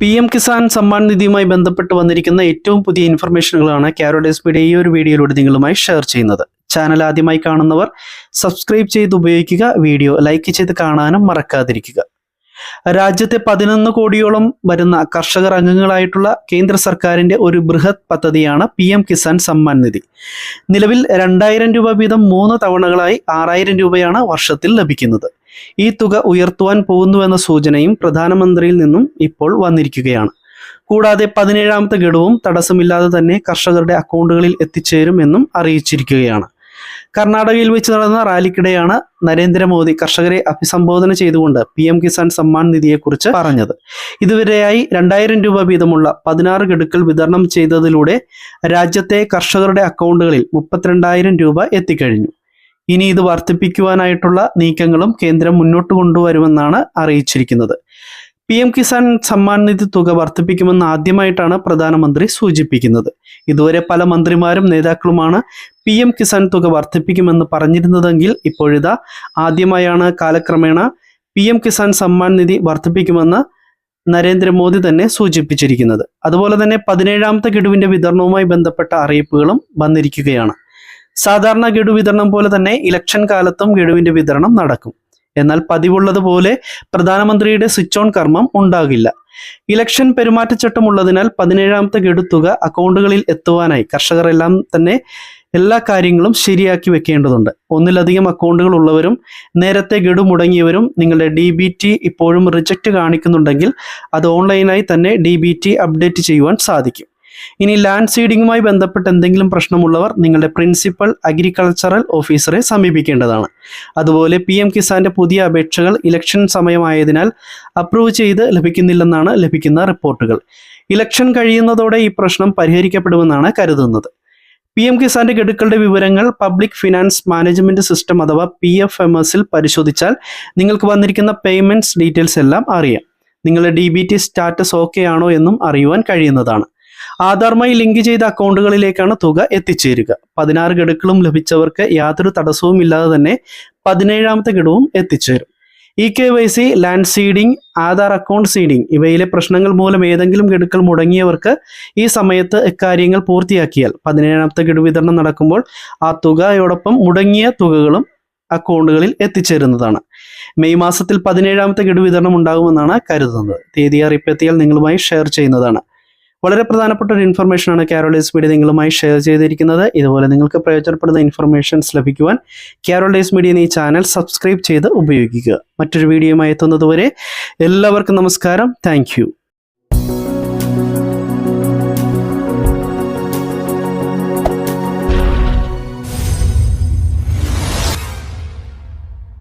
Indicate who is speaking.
Speaker 1: P M Kisan Samman നിധിയുമായി ബന്ധപ്പെട്ട് വന്നിരിക്കുന്ന ഏറ്റവും പുതിയ ഇൻഫർമേഷനുകളാണ് കാരോഡേസ് മീഡിയ ഈ ഒരു വീഡിയോയിലൂടെ നിങ്ങളുമായി ഷെയർ ചെയ്യുന്നത്. ചാനൽ ആദ്യമായി കാണുന്നവർ സബ്സ്ക്രൈബ് ചെയ്ത് ഉപയോഗിക്കുക വീഡിയോ ലൈക്ക് ചെയ്ത് കാണാനും മറക്കാതിരിക്കുക. രാജ്യത്തെ പതിനൊന്ന് കോടിയോളം വരുന്ന കർഷകർ അംഗങ്ങളായിട്ടുള്ള കേന്ദ്ര സർക്കാരിന്റെ ഒരു ബൃഹത് പദ്ധതിയാണ് പി എം കിസാൻ സമ്മാൻ നിധി. നിലവിൽ രണ്ടായിരം രൂപ വീതം മൂന്ന് തവണകളായി ആറായിരം രൂപയാണ് വർഷത്തിൽ ലഭിക്കുന്നത്. ഈ തുക ഉയർത്തുവാൻ പോകുന്നുവെന്ന സൂചനയും പ്രധാനമന്ത്രിയിൽ നിന്നും ഇപ്പോൾ വന്നിരിക്കുകയാണ്. കൂടാതെ പതിനേഴാമത്തെ ഗഡുവും തടസ്സമില്ലാതെ തന്നെ കർഷകരുടെ അക്കൗണ്ടുകളിൽ എത്തിച്ചേരുമെന്നും അറിയിച്ചിരിക്കുകയാണ്. കർണാടകയിൽ വെച്ച് നടന്ന റാലിക്കിടെയാണ് നരേന്ദ്രമോദി കർഷകരെ അഭിസംബോധന ചെയ്തുകൊണ്ട് പി എം കിസാൻ സമ്മാൻ നിധിയെക്കുറിച്ച് പറഞ്ഞത്. ഇതുവരെയായി രണ്ടായിരം രൂപ വീതമുള്ള പതിനാറ് ഗഡുക്കൾ വിതരണം ചെയ്തതിലൂടെ രാജ്യത്തെ കർഷകരുടെ അക്കൗണ്ടുകളിൽ മുപ്പത്തിരണ്ടായിരം രൂപ എത്തിക്കഴിഞ്ഞു. ഇനി ഇത് വർദ്ധിപ്പിക്കുവാനായിട്ടുള്ള നീക്കങ്ങളും കേന്ദ്രം മുന്നോട്ട് കൊണ്ടുവരുമെന്നാണ് അറിയിച്ചിരിക്കുന്നത്. പി എം കിസാൻ സമ്മാൻ നിധി തുക വർദ്ധിപ്പിക്കുമെന്ന് ആദ്യമായിട്ടാണ് പ്രധാനമന്ത്രി സൂചിപ്പിക്കുന്നത്. ഇതുവരെ പല മന്ത്രിമാരും നേതാക്കളുമാണ് പി എം കിസാൻ തുക വർദ്ധിപ്പിക്കുമെന്ന് പറഞ്ഞിരുന്നതെങ്കിൽ ഇപ്പോഴിതാ ആദ്യമായാണ് കാലക്രമേണ പി എം കിസാൻ സമ്മാൻ നിധി വർദ്ധിപ്പിക്കുമെന്ന് നരേന്ദ്രമോദി തന്നെ സൂചിപ്പിച്ചിരിക്കുന്നത്. അതുപോലെ തന്നെ പതിനേഴാമത്തെ ഗഡുവിന്റെ വിതരണവുമായി ബന്ധപ്പെട്ട അറിയിപ്പുകളും വന്നിരിക്കുകയാണ്. സാധാരണ ഗഡു വിതരണം പോലെ തന്നെ ഇലക്ഷൻ കാലത്തും ഗഡുവിന്റെ വിതരണം നടക്കും. എന്നാൽ പതിവുള്ളതുപോലെ പ്രധാനമന്ത്രിയുടെ സ്വിച്ച് ഓൺ കർമ്മം ഉണ്ടാകില്ല. ഇലക്ഷൻ പെരുമാറ്റച്ചട്ടം ഉള്ളതിനാൽ പതിനേഴാമത്തെ തുക അക്കൗണ്ടുകളിൽ എത്തുവാനായി കർഷകർ എല്ലാം തന്നെ എല്ലാ കാര്യങ്ങളും ശരിയാക്കി വെക്കേണ്ടതുണ്ട്. ഒന്നിലധികം അക്കൗണ്ടുകൾ ഉള്ളവരും നേരത്തെ ഗഡു മുടങ്ങിയവരും നിങ്ങളുടെ ഡി ബി ടി ഇപ്പോഴും റിജക്റ്റ് കാണിക്കുന്നുണ്ടെങ്കിൽ അത് ഓൺലൈനായി തന്നെ ഡി ബി ടി അപ്ഡേറ്റ് ചെയ്യുവാൻ സാധിക്കും. ഇനി ലാൻഡ് സീഡിങ്ങുമായി ബന്ധപ്പെട്ട് എന്തെങ്കിലും പ്രശ്നമുള്ളവർ നിങ്ങളുടെ പ്രിൻസിപ്പൽ അഗ്രികൾച്ചറൽ ഓഫീസറെ സമീപിക്കേണ്ടതാണ്. അതുപോലെ പി എം കിസാന്റെ പുതിയ അപേക്ഷകൾ ഇലക്ഷൻ സമയമായതിനാൽ അപ്രൂവ് ചെയ്ത് ലഭിക്കുന്നില്ലെന്നാണ് ലഭിക്കുന്ന റിപ്പോർട്ടുകൾ. ഇലക്ഷൻ കഴിയുന്നതോടെ ഈ പ്രശ്നം പരിഹരിക്കപ്പെടുമെന്നാണ് കരുതുന്നത്. പി എം കിസാന്റെ ഗഡുക്കളുടെ വിവരങ്ങൾ പബ്ലിക് ഫിനാൻസ് മാനേജ്മെന്റ് സിസ്റ്റം അഥവാ പി എഫ് എം എസിൽ പരിശോധിച്ചാൽ നിങ്ങൾക്ക് വന്നിരിക്കുന്ന പേയ്മെന്റ്സ് ഡീറ്റെയിൽസ് എല്ലാം അറിയാം. നിങ്ങളുടെ D B T status okay ആണോ എന്നും അറിയുവാൻ കഴിയുന്നതാണ്. ആധാറുമായി ലിങ്ക് ചെയ്ത അക്കൗണ്ടുകളിലേക്കാണ് തുക എത്തിച്ചേരുക. പതിനാറ് ഗഡുക്കളും ലഭിച്ചവർക്ക് യാതൊരു തടസ്സവും ഇല്ലാതെ തന്നെ പതിനേഴാമത്തെ ഗഡുവും എത്തിച്ചേരും. E K Y C land seeding Aadhaar account seeding ഇവയിലെ പ്രശ്നങ്ങൾ മൂലം ഏതെങ്കിലും ഗഡുക്കൾ മുടങ്ങിയവർക്ക് ഈ സമയത്ത് ഇക്കാര്യങ്ങൾ പൂർത്തിയാക്കിയാൽ പതിനേഴാമത്തെ ഗഡു വിതരണം നടക്കുമ്പോൾ ആ തുകയോടൊപ്പം മുടങ്ങിയ തുകകളും അക്കൗണ്ടുകളിൽ എത്തിച്ചേരുന്നതാണ്. മെയ് മാസത്തിൽ പതിനേഴാമത്തെ ഗഡു വിതരണം ഉണ്ടാകുമെന്നാണ് കരുതുന്നത്. തീയതി അറിയിപ്പെത്തിയാൽ നിങ്ങളുമായി ഷെയർ ചെയ്യുന്നതാണ്. വളരെ പ്രധാനപ്പെട്ട ഒരു ഇൻഫർമേഷൻ ആണ് കാരോളേസ് മീഡിയ നിങ്ങളുമായി ഷെയർ ചെയ്തിരിക്കുന്നത്. ഇതുപോലെ നിങ്ങൾക്ക് പ്രയോജനപ്പെടുന്ന ഇൻഫർമേഷൻസ് ലഭിക്കുവാൻ കാരോളേസ് മീഡിയ എന്ന ഈ ചാനൽ സബ്സ്ക്രൈബ് ചെയ്ത് ഉപയോഗിക്കുക. മറ്റൊരു വീഡിയോയുമായി എത്തുന്നതുവരെ എല്ലാവർക്കും നമസ്കാരം. താങ്ക്